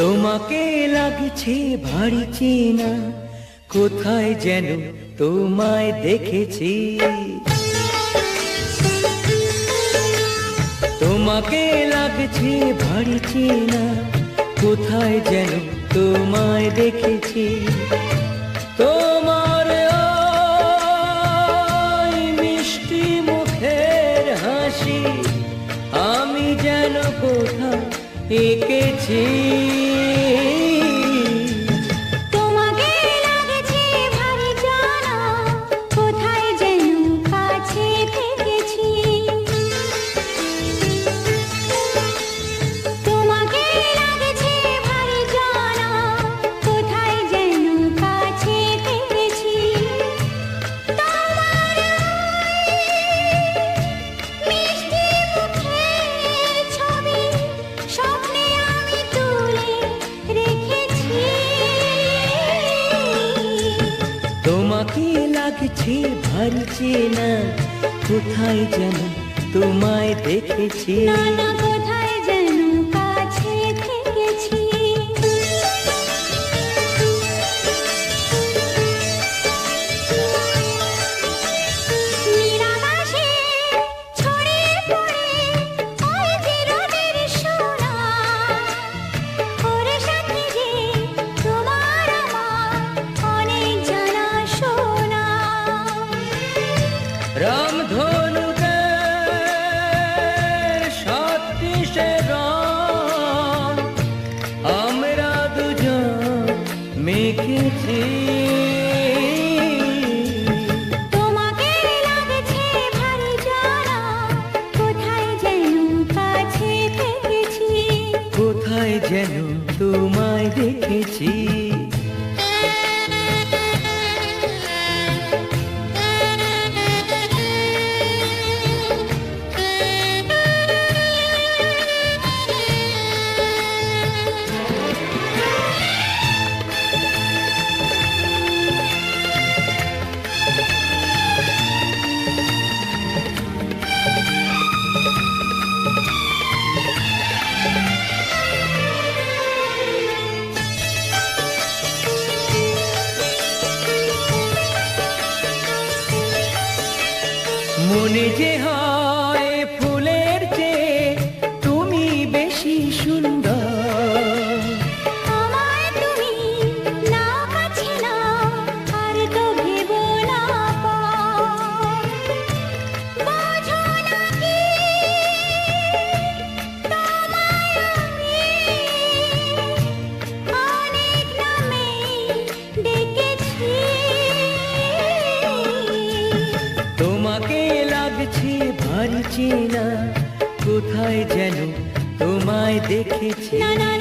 তোমাকে লাগছে ভারী চেনা, কোথায় যেন তোমায় দেখেছি। তোমাকে লাগছে ভারী চেনা, কোথায় যেন তোমায় দেখেছি। তোমার মিষ্টি মুখের হাসি, আমি যেন কোথাও এঁকেছি। যেন তোমায় দেখেছি। না কোথায় painting মনে যে হয় চেনা কোথায় যেন তোমায় দেখেছি। না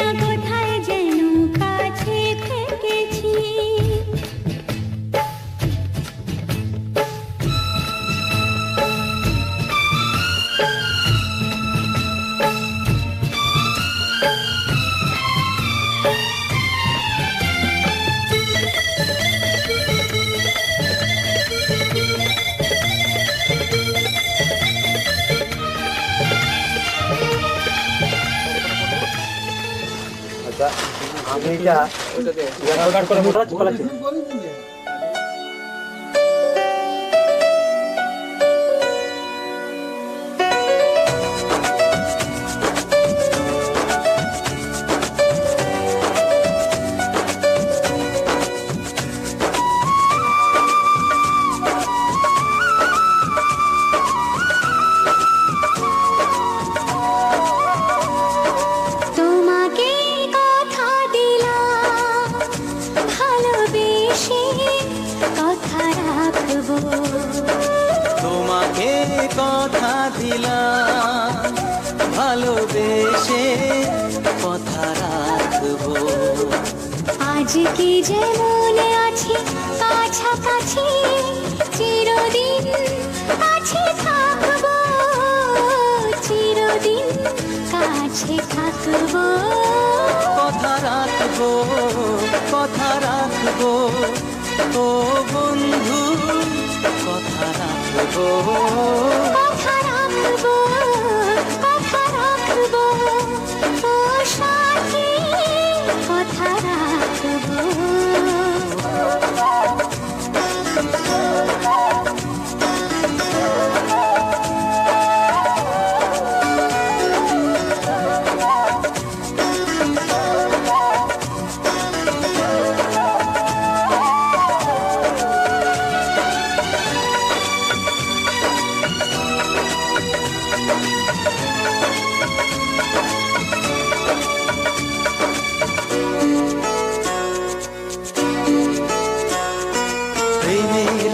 আমি এটা রেকর্ড কথা দিলাম ভালোবেসে কথা রাখব। আজ কি যেমন আছি কাছাকাছি চিরদিন কাছে থাকব চিরদিন কাছে থাকব। কথা রাখব কথা রাখব। ও বন্ধু কথা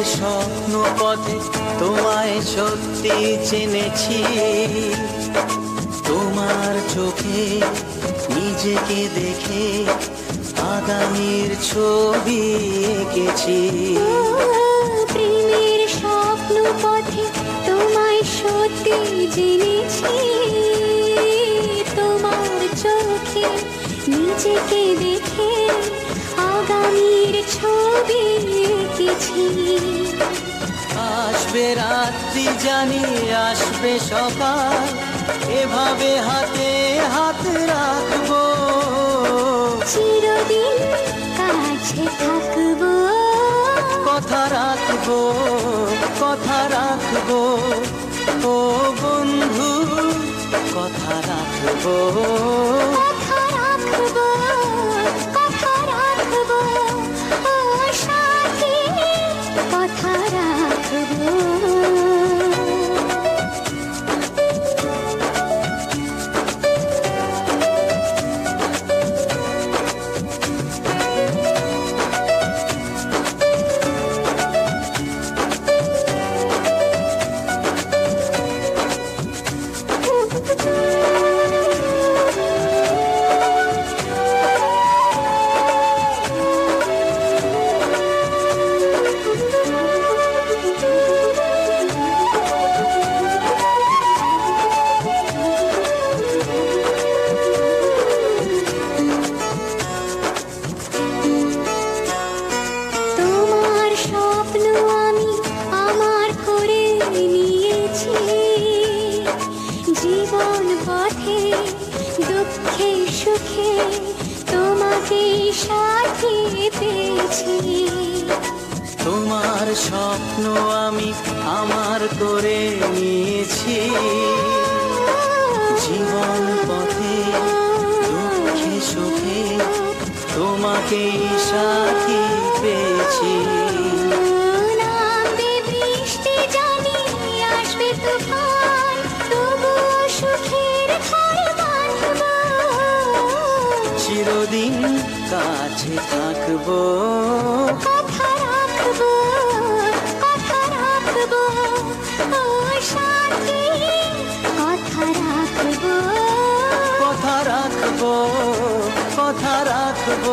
স্বপ্ন পথে তোমায় সত্যি চিনেছি। তোমার চোখে নিজেকে দেখে আগামীর ছবি এঁকেছি। প্রেমের স্বপ্ন পথে তোমায় সত্যি জেনেছি। তোমার চোখে নিজেকে দেখে আগামীর ছবি এঁকেছি। আসবে রাত্রি জানি আসবে সকাল এভাবে হাতে হাত রাখব। চিরদিন কাছে থাকব। কথা রাখব কথা রাখব। ও বন্ধু কথা রাখব। পেয়েছি। তোমার স্বপ্ন আমি আমার করে নিয়েছি। জীবন পথে দুঃখে সুখে তোমাকে সাথী পেয়েছি। চিরদিন কাছে থাকব। কথা রাখব কথা রাখব ও সাথী কথা রাখব। কথা রাখব কথা রাখব।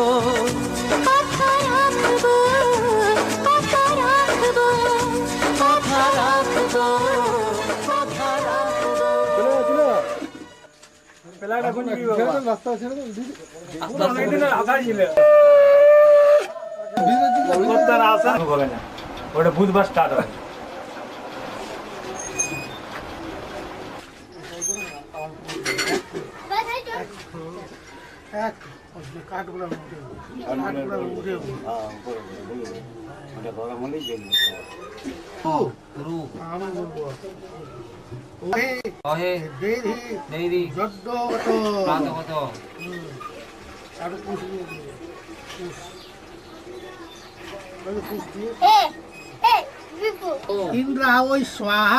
ওটা বুধবার স্টার্ট হবে। এক কাঠগুলো উঠে কাঠগুলো উঠে আমি বলবো ওহে অহে দেহি দেরি যদ্যগত প্রাতগত আর পুষ দিয়ে দিও। পুষ বলে পুষ দিয়ে ইন্দ্রা ওই স্বাহা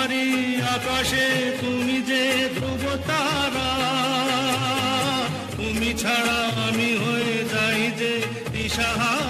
আমারই আকাশে তুমি যে ধ্রুব তারা তুমি ছাড়া আমি হয়ে যাই যে দিশাহারা।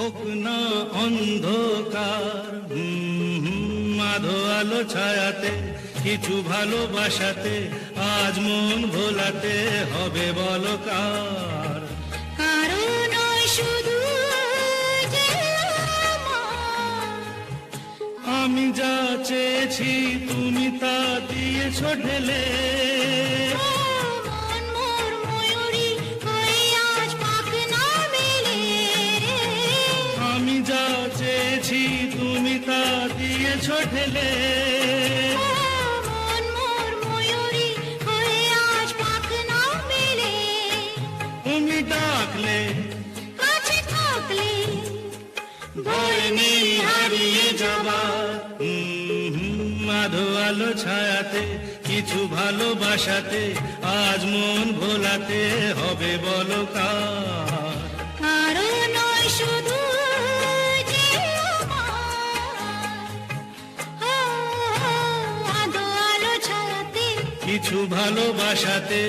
হোক না অন্ধকার আধো আলো ছায়াতে কিছু ভালোবাসাতে আজ মন ভোলাতে হবে বলো কার কারণ শুধু আমি যা চেয়েছি তুমি তা দিয়েছ ঢেলে। হারিয়ে আধো আলো ছায়াতে কিছু ভালোবাসাতে আজ মন ভোলাতে হবে বলো কার কারণ শুধু কিছু ভালোবাসাতে